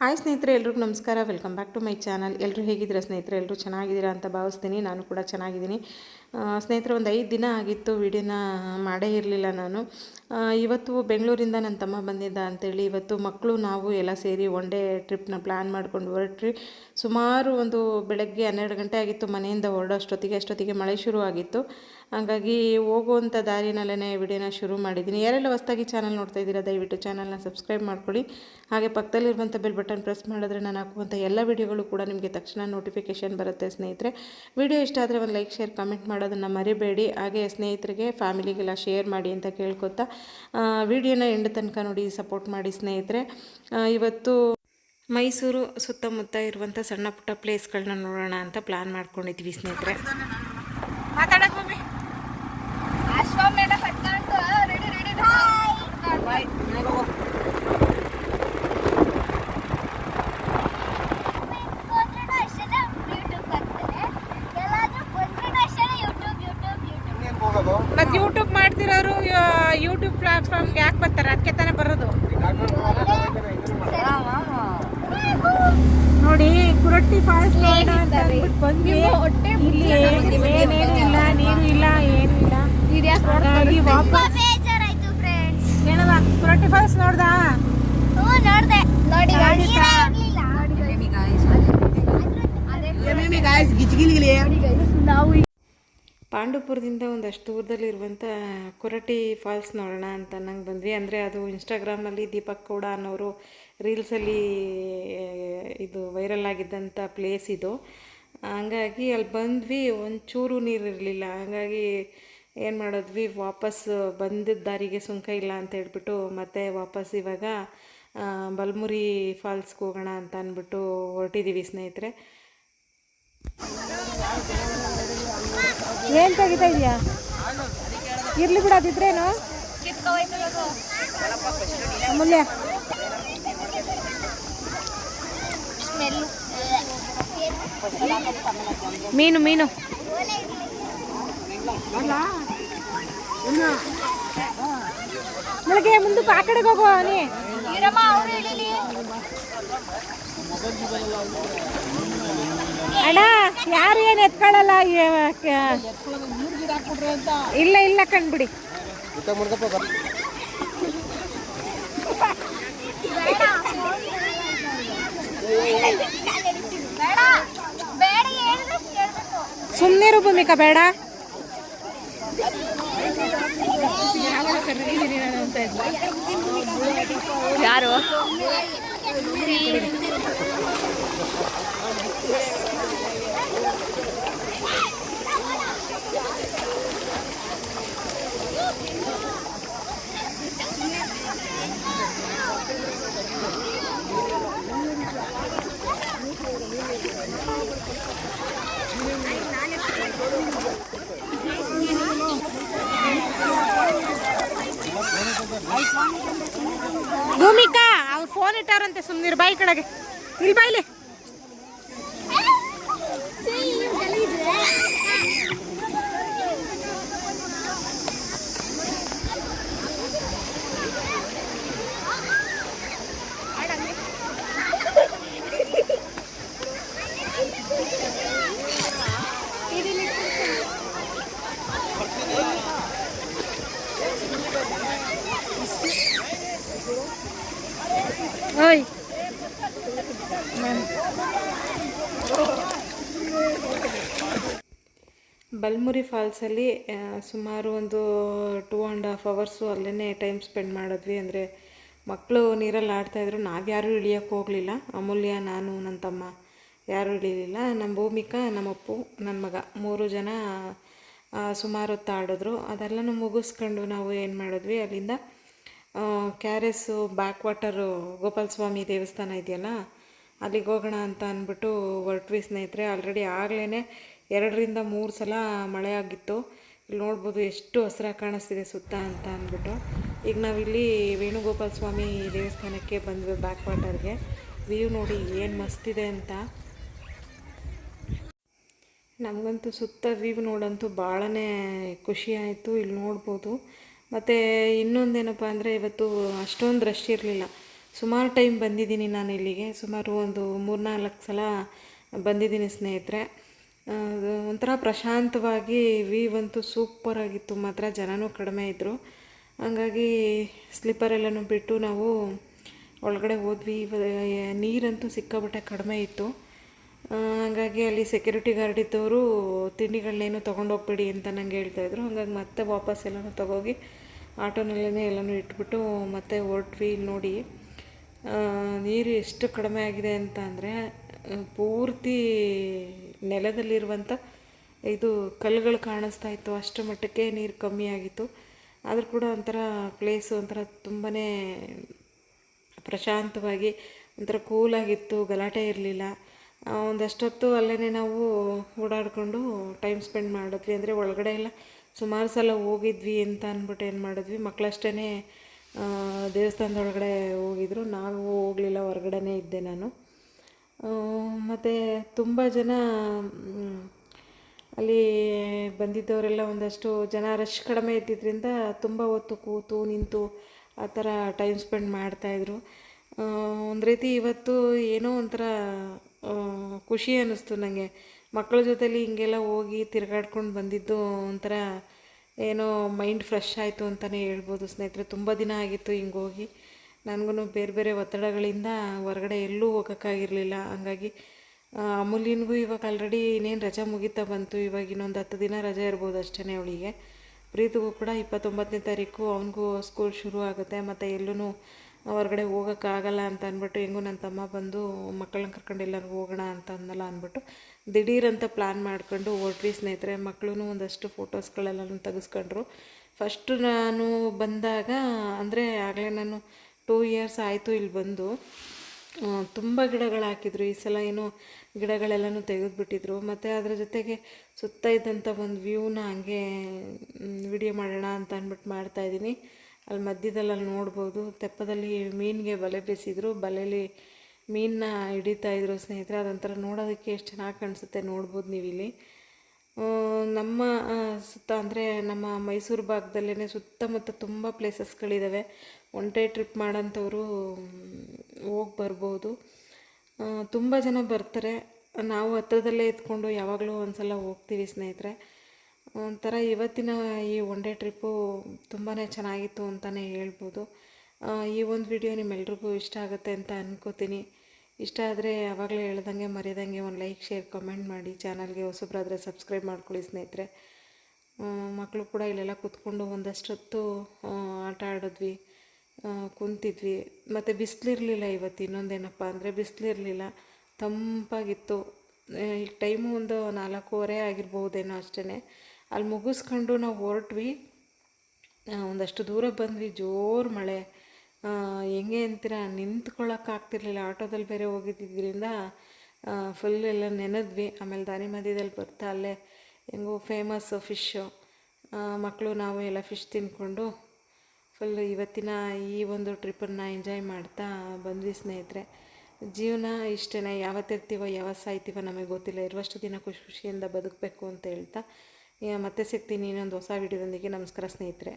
Hi ಸ್ನೇಹಿತರೆ, ಎಲ್ರಿಗೂ ನಮಸ್ಕಾರ. Welcome back to my channel. ಎಲ್ಲರೂ ಹೇಗಿದ್ದೀರಾ ಸ್ನೇಹಿತರೆ? ಎಲ್ಲರೂ ಚೆನ್ನಾಗಿದ್ದೀರಾ ಅಂತ ಭಾವಿಸ್ತೀನಿ. ನಾನು ಕೂಡ ಚೆನ್ನಾಗಿದ್ದೀನಿ. ಸ್ನೇಹಿತರೆ, ಒಂದು ಐದು ದಿನ ಆಗಿತ್ತು ವಿಡಿಯೋನ ಮಾಡೇ ಇರಲಿಲ್ಲ ನಾನು. ಇವತ್ತು ಬೆಂಗಳೂರಿಂದ ನನ್ನ ತಮ್ಮ ಬಂದಿದ್ದ ಅಂಥೇಳಿ ಇವತ್ತು ಮಕ್ಕಳು ನಾವು ಎಲ್ಲ ಸೇರಿ ಒನ್ ಡೇ ಟ್ರಿಪ್ನ ಪ್ಲ್ಯಾನ್ ಮಾಡ್ಕೊಂಡು ಹೊರಟ್ರಿ ಸುಮಾರು ಒಂದು ಬೆಳಗ್ಗೆ ಹನ್ನೆರಡು ಗಂಟೆ ಆಗಿತ್ತು ಮನೆಯಿಂದ ಹೊರಡೋ ಅಷ್ಟೊತ್ತಿಗೆ ಮಳೆ ಶುರು ಆಗಿತ್ತು. ಹಾಗಾಗಿ ಹೋಗುವಂಥ ದಾರಿನಲ್ಲೇ ವಿಡಿಯೋನ ಶುರು ಮಾಡಿದ್ದೀನಿ. ಯಾರೆಲ್ಲ ಹೊಸ್ದಾಗಿ ಚಾನಲ್ ನೋಡ್ತಾ ಇದ್ದೀರಾ, ದಯವಿಟ್ಟು ಚಾನಲ್ನ ಸಬ್ಸ್ಕ್ರೈಬ್ ಮಾಡ್ಕೊಳ್ಳಿ. ಹಾಗೆ ಪಕ್ಕದಲ್ಲಿರುವಂಥ ಬೆಲ್ ಬಟನ್ ಪ್ರೆಸ್ ಮಾಡಿದ್ರೆ ನಾನು ಹಾಕುವಂಥ ಎಲ್ಲ ವಿಡಿಯೋಗಳು ಕೂಡ ನಿಮಗೆ ತಕ್ಷಣ ನೋಟಿಫಿಕೇಷನ್ ಬರುತ್ತೆ ಸ್ನೇಹಿತರೆ. ವಿಡಿಯೋ ಇಷ್ಟ ಆದರೆ ಒಂದು ಲೈಕ್, ಶೇರ್ ಕಮೆಂಟ್ ಮಾಡೋದನ್ನು ಮರಿಬೇಡಿ. ಹಾಗೆ ಸ್ನೇಹಿತರಿಗೆ, ಫ್ಯಾಮಿಲಿಗೆಲ್ಲ ಶೇರ್ ಮಾಡಿ ಅಂತ ಕೇಳ್ಕೊತಾ ವಿಡಿಯೋನ ಎಂಡ್ ತನಕ ನೋಡಿ ಸಪೋರ್ಟ್ ಮಾಡಿ ಸ್ನೇಹಿತರೆ. ಇವತ್ತು ಮೈಸೂರು ಸುತ್ತಮುತ್ತ ಇರುವಂಥ ಸಣ್ಣ ಪುಟ್ಟ ಪ್ಲೇಸ್ಗಳನ್ನ ನೋಡೋಣ ಅಂತ ಪ್ಲ್ಯಾನ್ ಮಾಡ್ಕೊಂಡಿದ್ವಿ ಸ್ನೇಹಿತರೆ. ಮಾತಾಡಕ್ಕೆ ಮತ್ತು ಯೂಟ್ಯೂಬ್ ಮಾಡ್ತಿರೋರು ಯೂಟ್ಯೂಬ್ ಪ್ಲಾಟ್ಫಾರ್ಮ್ಗೆ ಯಾಕೆ ಬರ್ತಾರೆ? ಅದಕ್ಕೆ ತಾನೇ ಬರೋದು. ನೋಡಿ ಕುರಟ್ಟಿ ಫಾಲ್ಸ್ ಬಂದ್ವಿ. ಇಲ್ಲಿ ಏನೇನಿಲ್ಲ ನೀರು ಇಲ್ಲ ಏನು ಇಲ್ಲ ಹಾಗಾಗಿ ವಾಪಸ್ ಬೇಜಾರಾಯ್ತು ಫ್ರೆಂಡ್ಸ್ ಏನದ ಕುರಟ್ಟಿ ಫಾಲ್ಸ್ ನೋಡ್ದಾ? ನೋಡ್ದೆ. ನೋಡಿ? ನಾವು ಪಾಂಡುಪುರದಿಂದ ಒಂದಷ್ಟು ದೂರದಲ್ಲಿರುವಂಥ ಕೊರಟಿ ಫಾಲ್ಸ್ ನೋಡೋಣ ಅಂತ ನಂಗೆ ಬಂದ್ವಿ. ಅಂದರೆ ಅದು ಇನ್ಸ್ಟಾಗ್ರಾಮಲ್ಲಿ ದೀಪಕ್ ಕೂಡ ಅನ್ನೋರು ರೀಲ್ಸಲ್ಲಿ ಇದು ವೈರಲ್ ಆಗಿದ್ದಂಥ ಪ್ಲೇಸ್ ಇದು. ಹಂಗಾಗಿ ಅಲ್ಲಿ ಬಂದ್ವಿ, ಒಂಚೂರು ನೀರು ಇರಲಿಲ್ಲ. ಹಾಗಾಗಿ ಏನು ಮಾಡಿದ್ವಿ, ವಾಪಸ್ ಬಂದಿದ್ದ ದಾರಿಗೆ ಸುಂಕ ಇಲ್ಲ ಅಂತ ಹೇಳ್ಬಿಟ್ಟು ಮತ್ತೆ ವಾಪಸ್ ಇವಾಗ ಬಲ್ಮುರಿ ಫಾಲ್ಸ್ಗೆ ಹೋಗೋಣ ಅಂತ ಅಂದ್ಬಿಟ್ಟು ಹೊರಟಿದ್ದೀವಿ ಸ್ನೇಹಿತರೆ. ಏನ್ ತೆಗಿತಾ ಇದೆಯಾ ಇರ್ಲಿ ಬಿಡೋದಿದ್ರೇನು ಅಮೂಲ್ಯ ಸ್ಮೆಲ್ಲು ಮೀನು ಮೀನು ಬೆಳಗ್ಗೆ ಮುಂದಕ್ಕೆ ಆ ಕಡೆಗೆ ಹೋಗುವ ನೀ ಇರಮ್ಮ ಅವ್ರು ಇಳಿಲಿ ಅಣ್ಣ ಯಾರು ಏನು ಎತ್ಕೊಳ್ಳಲ್ಲ ಇಲ್ಲ ಇಲ್ಲ ಕಣ್ಬಿಡಿ. ಬೇಡ ಬೇಡ ಹೇಳಿದ್ರೆ ಕೇಳ್ಬೇಕು ಸುಮ್ಮನಿರು ಭೂಮಿಕಾ ಬೇಡ. ಯಾರು? ಭೂಮಿಕಾ ಅವ್ರು ಫೋನ್ ಇಟ್ಟಾರಂತೆ ಸುಮ್ಮನಿರು ಬಾಯಿ ಕಡೆಗೆ ಇಲ್ಲಿ ಬಾಯ್ಲಿ ಓಯ್. ಬಲ್ಮುರಿ ಫಾಲ್ಸಲ್ಲಿ ಸುಮಾರು ಒಂದು ಟೂ ಆ್ಯಂಡ್ ಹಾಫ್ ಅವರ್ಸು ಅಲ್ಲೇ ಟೈಮ್ ಸ್ಪೆಂಡ್ ಮಾಡಿದ್ವಿ. ಅಂದರೆ ಮಕ್ಕಳು ನೀರಲ್ಲಿ ಆಡ್ತಾಯಿದ್ರು ನಾವ್ಯಾರೂ ಇಳಿಯೋಕ್ಕೆ ಹೋಗಲಿಲ್ಲ. ಅಮೂಲ್ಯ, ನಾನು ನನ್ನ ತಮ್ಮ. ಯಾರೂ ಇಳಿಲಿಲ್ಲ ನಮ್ಮ ಭೂಮಿಕಾ ನಮ್ಮಪ್ಪು ನನ್ನ ಮಗ. ಮೂರು ಜನ ಸುಮಾರು ಹೊತ್ತು ಆಡಿದ್ರು. ಅದೆಲ್ಲನೂ ಮುಗಿಸ್ಕೊಂಡು ನಾವು ಏನು ಮಾಡಿದ್ವಿ, ಅಲ್ಲಿಂದ K R S back water Gopala Swamy ದೇವಸ್ಥಾನ ಇದೆಯಲ್ಲ, ಅಲ್ಲಿಗೆ ಹೋಗೋಣ ಅಂತ ಅಂದ್ಬಿಟ್ಟು ಹೊರಟ್ವಿ ಸ್ನೇಹಿತರೆ. ಆಲ್ರೆಡಿ ಆಗಲೇ ಎರಡರಿಂದ ಮೂರು ಸಲ ಮಳೆ ಆಗಿತ್ತು. ಇಲ್ಲಿ ನೋಡ್ಬೋದು ಎಷ್ಟು ಹಸಿರಾಗಿ ಕಾಣಿಸ್ತಿದೆ ಸುತ್ತ ಅಂತ ಅಂದ್ಬಿಟ್ಟು. ಈಗ ನಾವಿಲ್ಲಿ ವೇಣುಗೋಪಾಲ ಸ್ವಾಮಿ ದೇವಸ್ಥಾನಕ್ಕೆ ಬಂದ್ವಿ ಬ್ಯಾಕ್ ವಾಟರ್ಗೆ ವ್ಯೂ ನೋಡಿ ಏನು ಮಸ್ತಿದೆ ಅಂತ. ನಮಗಂತೂ ಸುತ್ತ ವ್ಯೂ ನೋಡಂತೂ ಭಾಳನೇ ಖುಷಿ ಆಯಿತು, ಇಲ್ಲಿ ನೋಡ್ಬೋದು. ಮತ್ತು ಇನ್ನೊಂದೇನಪ್ಪ ಅಂದರೆ ಇವತ್ತು ಅಷ್ಟೊಂದು ರಶ್ ಇರಲಿಲ್ಲ. ಸುಮಾರು ಟೈಮ್ ಬಂದಿದ್ದೀನಿ ನಾನು ಇಲ್ಲಿಗೆ. ಸುಮಾರು ಒಂದು ಮೂರ್ನಾಲ್ಕು ಸಲ ಬಂದಿದ್ದೀನಿ ಸ್ನೇಹಿತರೆ. ಒಂಥರ ಪ್ರಶಾಂತವಾಗಿ ವೀವ್ ಅಂತೂ ಸೂಪರಾಗಿತ್ತು ಮಾತ್ರ ಜನನೂ ಕಡಿಮೆ ಇದ್ದರು ಹಂಗಾಗಿ ಸ್ಲಿಪ್ಪರೆಲ್ಲನೂ ಬಿಟ್ಟು ನಾವು ಒಳಗಡೆ ಹೋದ್ವಿ. ನೀರಂತೂ ಸಿಕ್ಕಾಪಟ್ಟೆ ಕಡಿಮೆ ಇತ್ತು. ಹಂಗಾಗಿ ಅಲ್ಲಿ ಸೆಕ್ಯೂರಿಟಿ ಗಾರ್ಡ್ ಇದ್ದವರು, ತಿಂಡಿಗಳನ್ನೇನು ತೊಗೊಂಡೋಗ್ಬೇಡಿ ಅಂತ ನಂಗೆ ಹೇಳ್ತಾಯಿದ್ರು ಹಂಗಾಗಿ ಮತ್ತೆ ವಾಪಸ್ ಎಲ್ಲನೂ ತಗೋಗಿ ಆಟೋನಲ್ಲೇ ಎಲ್ಲನೂ ಇಟ್ಬಿಟ್ಟು ಮತ್ತೆ ಹೊರಟ್ವಿ ನೋಡಿ. ನೀರು ಎಷ್ಟು ಕಡಿಮೆ ಆಗಿದೆ ಅಂತ ಅಂದರೆ ಪೂರ್ತಿ ನೆಲದಲ್ಲಿರುವಂಥ ಇದು ಕಲ್ಲುಗಳು ಕಾಣಿಸ್ತಾ ಇತ್ತು. ಅಷ್ಟು ಮಟ್ಟಕ್ಕೆ ನೀರು ಕಮ್ಮಿ ಆಗಿತ್ತು. ಆದರೂ ಕೂಡ ಒಂಥರ ಪ್ಲೇಸು ಒಂಥರ ತುಂಬಾ ಪ್ರಶಾಂತವಾಗಿ, ಒಂಥರ ಕೂಲಾಗಿತ್ತು ಗಲಾಟೆ ಇರಲಿಲ್ಲ. ಒಂದಷ್ಟೊತ್ತು ಅಲ್ಲೇ ನಾವು ಓಡಾಡಿಕೊಂಡು ಟೈಮ್ ಸ್ಪೆಂಡ್ ಮಾಡಿದ್ವಿ. ಅಂದರೆ ಒಳಗಡೆ ಎಲ್ಲ ಸುಮಾರು ಸಲ ಹೋಗಿದ್ವಿ ಅಂತ ಅಂದ್ಬಿಟ್ಟು ಏನು ಮಾಡಿದ್ವಿ. ಮಕ್ಕಳಷ್ಟೇ ದೇವಸ್ಥಾನದ ಒಳಗಡೆ ಹೋಗಿದ್ರು. ನಾವು ಹೋಗಲಿಲ್ಲ, ಹೊರಗಡೆನೇ ಇದ್ದೆ ನಾನು. ಮತ್ತು ತುಂಬ ಜನ ಅಲ್ಲಿ ಬಂದಿದ್ದವರೆಲ್ಲ ಒಂದಷ್ಟು ಜನ ರಶ್ ಕಡಿಮೆ ಇದ್ದಿದ್ದರಿಂದ ತುಂಬ ಹೊತ್ತು ಕೂತು, ನಿಂತು ಆ ಥರ ಟೈಮ್ ಸ್ಪೆಂಡ್ ಮಾಡ್ತಾಯಿದ್ರು ಒಂದು ರೀತಿ ಇವತ್ತು ಏನೋ ಒಂಥರ ಖುಷಿ ಅನ್ನಿಸ್ತು ನನಗೆ ಮಕ್ಕಳ ಜೊತೆಲಿ ಹಿಂಗೆಲ್ಲ ಹೋಗಿ ತಿರುಗಾಡ್ಕೊಂಡು ಬಂದಿದ್ದು ಒಂಥರ ಏನೋ ಮೈಂಡ್ ಫ್ರೆಶ್ ಆಯಿತು ಅಂತಲೇ ಹೇಳ್ಬೋದು ಸ್ನೇಹಿತರೆ. ತುಂಬ ದಿನ ಆಗಿತ್ತು ಹಿಂಗೆ ಹೋಗಿ. ನನಗೂ ಬೇರೆ ಬೇರೆ ಒತ್ತಡಗಳಿಂದ ಹೊರಗಡೆ ಎಲ್ಲೂ ಹೋಗೋಕ್ಕಾಗಿರಲಿಲ್ಲ. ಹಂಗಾಗಿ ಅಮೂಲ್ಯನಿಗೂ ಇವಾಗ ಆಲ್ರೆಡಿ ಇನ್ನೇನು ರಜೆ ಮುಗಿತಾ ಬಂತು. ಇವಾಗ ಇನ್ನೊಂದು ಹತ್ತು ದಿನ ರಜೆ ಇರ್ಬೋದು ಅಷ್ಟೇ ಅವಳಿಗೆ. ಪ್ರೀತಿಗೂ ಕೂಡ ಇಪ್ಪತ್ತೊಂಬತ್ತನೇ ತಾರೀಕು, ಅವನಿಗೂ ಸ್ಕೂಲ್ ಶುರು ಆಗುತ್ತೆ. ಮತ್ತು ಎಲ್ಲೂ ಹೊರಗಡೆ ಹೋಗೋಕ್ಕಾಗಲ್ಲ ಅಂತ ಅಂದ್ಬಿಟ್ಟು ಹೆಂಗೂ ನನ್ನ ತಮ್ಮ ಬಂದು, ಮಕ್ಕಳನ್ನ ಕರ್ಕೊಂಡು ಎಲ್ಲರೂ ಹೋಗೋಣ ಅಂತ ಅಂದಲ್ಲ ಅಂದ್ಬಿಟ್ಟು ದಿಢೀರಂತ ಪ್ಲ್ಯಾನ್ ಮಾಡ್ಕೊಂಡು ಹೊರಟ್ವಿ ಸ್ನೇಹಿತರೆ. ಮಕ್ಕಳು ಒಂದಷ್ಟು ಫೋಟೋಸ್ಗಳೆಲ್ಲನೂ ತೆಗೆಸ್ಕೊಂಡ್ರು. ಫಸ್ಟು ನಾನು ಬಂದಾಗ, ಅಂದರೆ ಆಗಲೇ ನಾನು ಟೂ ಇಯರ್ಸ್ ಆಯಿತು ಇಲ್ಲಿ ಬಂದು ತುಂಬ ಗಿಡಗಳು ಹಾಕಿದ್ರು. ಈ ಸಲ ಏನು ಗಿಡಗಳೆಲ್ಲನೂ ತೆಗೆದುಬಿಟ್ಟಿದ್ರು. ಮತ್ತು ಅದರ ಜೊತೆಗೆ ಸುತ್ತ ಇದ್ದಂಥ ಒಂದು ವ್ಯೂನ ಹಂಗೆ ವಿಡಿಯೋ ಮಾಡೋಣ ಅಂತ ಅಂದ್ಬಿಟ್ಟು ಮಾಡ್ತಾಯಿದ್ದೀನಿ ಅಲ್ಲಿ ಮಧ್ಯದಲ್ಲಿ ಅಲ್ಲಿ ನೋಡ್ಬೋದು. ತೆಪ್ಪದಲ್ಲಿ ಮೀನಿಗೆ ಬಲೆ ಬೇಯಿಸಿದ್ರು ಬಲೆಯಲ್ಲಿ ಮೀನನ್ನ ಹಿಡಿತಾ ಇದ್ರು ಸ್ನೇಹಿತರೆ. ಅದೊಂಥರ ನೋಡೋದಕ್ಕೆ ಎಷ್ಟು ಚೆನ್ನಾಗಿ ಕಾಣಿಸುತ್ತೆ ನೋಡ್ಬೋದು ನೀವಿಲ್ಲಿ ನಮ್ಮ ಸುತ್ತ ಅಂದರೆ ನಮ್ಮ ಮೈಸೂರು ಭಾಗದಲ್ಲೇ ಸುತ್ತಮುತ್ತ ತುಂಬ ಪ್ಲೇಸಸ್ಗಳಿದ್ದಾವೆ ಒನ್ ಡೇ ಟ್ರಿಪ್ ಮಾಡೋಂಥವ್ರು ಹೋಗಿ ಬರ್ಬೋದು. ತುಂಬ ಜನ ಬರ್ತಾರೆ. ನಾವು ಹತ್ರದಲ್ಲೇ ಇದ್ಕೊಂಡು ಯಾವಾಗಲೂ ಒಂದು ಸಲ ಹೋಗ್ತೀವಿ ಸ್ನೇಹಿತರೆ. ಒಂಥರ ಇವತ್ತಿನ ಈ ಒನ್ ಡೇ ಟ್ರಿಪ್ಪು ತುಂಬಾ ಚೆನ್ನಾಗಿತ್ತು ಅಂತಲೇ ಹೇಳ್ಬೋದು. ಈ ಒಂದು ವಿಡಿಯೋ ನಿಮ್ಮೆಲ್ರಿಗೂ ಇಷ್ಟ ಆಗುತ್ತೆ ಅಂತ ಅನ್ಕೋತೀನಿ. ಇಷ್ಟ ಆದರೆ ಯಾವಾಗಲೇ ಹೇಳ್ದಂಗೆ ಮರೆಯದಂಗೆ ಒಂದು ಲೈಕ್ ಶೇರ್ ಕಮೆಂಟ್ ಮಾಡಿ ಚಾನಲ್ಗೆ ಹೊಸಬ್ರಾದರೆ ಸಬ್ಸ್ಕ್ರೈಬ್ ಮಾಡ್ಕೊಳ್ಳಿ ಸ್ನೇಹಿತರೆ. ಮಕ್ಕಳು ಕೂಡ ಇಲ್ಲೆಲ್ಲ ಕೂತ್ಕೊಂಡು ಒಂದಷ್ಟೊತ್ತು ಆಟ ಆಡಿದ್ವಿ ಕುಂತಿದ್ವಿ. ಮತ್ತು ಬಿಸಿಲಿರಲಿಲ್ಲ ಇವತ್ತು ಇನ್ನೊಂದೇನಪ್ಪ ಅಂದರೆ ಬಿಸಿಲಿರಲಿಲ್ಲ. ತಂಪಾಗಿತ್ತು. ಈಗ ಟೈಮು ಒಂದು ನಾಲ್ಕೂವರೆ ಆಗಿರ್ಬೋದೇನೋ ಅಷ್ಟೇ ಅಲ್ಲಿ ಮುಗಿಸ್ಕೊಂಡು ನಾವು ಹೊರಟ್ವಿ. ಒಂದಷ್ಟು ದೂರ ಬಂದ್ವಿ. ಜೋರು ಮಳೆ. ಹೆಂಗೆ ಅಂತೀರ? ನಿಂತ್ಕೊಳ್ಳೋಕ್ಕಾಗ್ತಿರ್ಲಿಲ್ಲ ಆಟೋದಲ್ಲಿ ಬೇರೆ ಹೋಗಿದ್ದರಿಂದ ಫುಲ್ ಎಲ್ಲ ನೆನೆದ್ವಿ. ಆಮೇಲೆ ದಾರಿ ಮಧ್ಯದಲ್ಲಿ ಬರ್ತಾ ಅಲ್ಲೇ ಹೆಂಗೋ ಫೇಮಸ್ ಫಿಶ್ಶು ಮಕ್ಕಳು ನಾವು ಎಲ್ಲ ಫಿಶ್ ತಿಂದ್ಕೊಂಡು ಫುಲ್ ಇವತ್ತಿನ ಈ ಒಂದು ಟ್ರಿಪ್ಪನ್ನು ಎಂಜಾಯ್ ಮಾಡ್ತಾ ಬಂದ್ವಿ ಸ್ನೇಹಿತರೆ. ಜೀವನ ಇಷ್ಟೇ ಯಾವತ್ತಿರ್ತೀವೋ ಯಾವತ್ತು ಸಾಯ್ತೀವೋ ನಮಗೆ ಗೊತ್ತಿಲ್ಲ. ಇರುವಷ್ಟು ದಿನ ಖುಷಿ ಖುಷಿಯಿಂದ ಬದುಕಬೇಕು ಅಂತ ಹೇಳ್ತಾ ಮತ್ತೆ ಸಿಗ್ತೀನಿ ಇನ್ನೊಂದು ಹೊಸ ವಿಡಿಯೋದೊಂದಿಗೆ. ನಮಸ್ಕಾರ ಸ್ನೇಹಿತರೆ.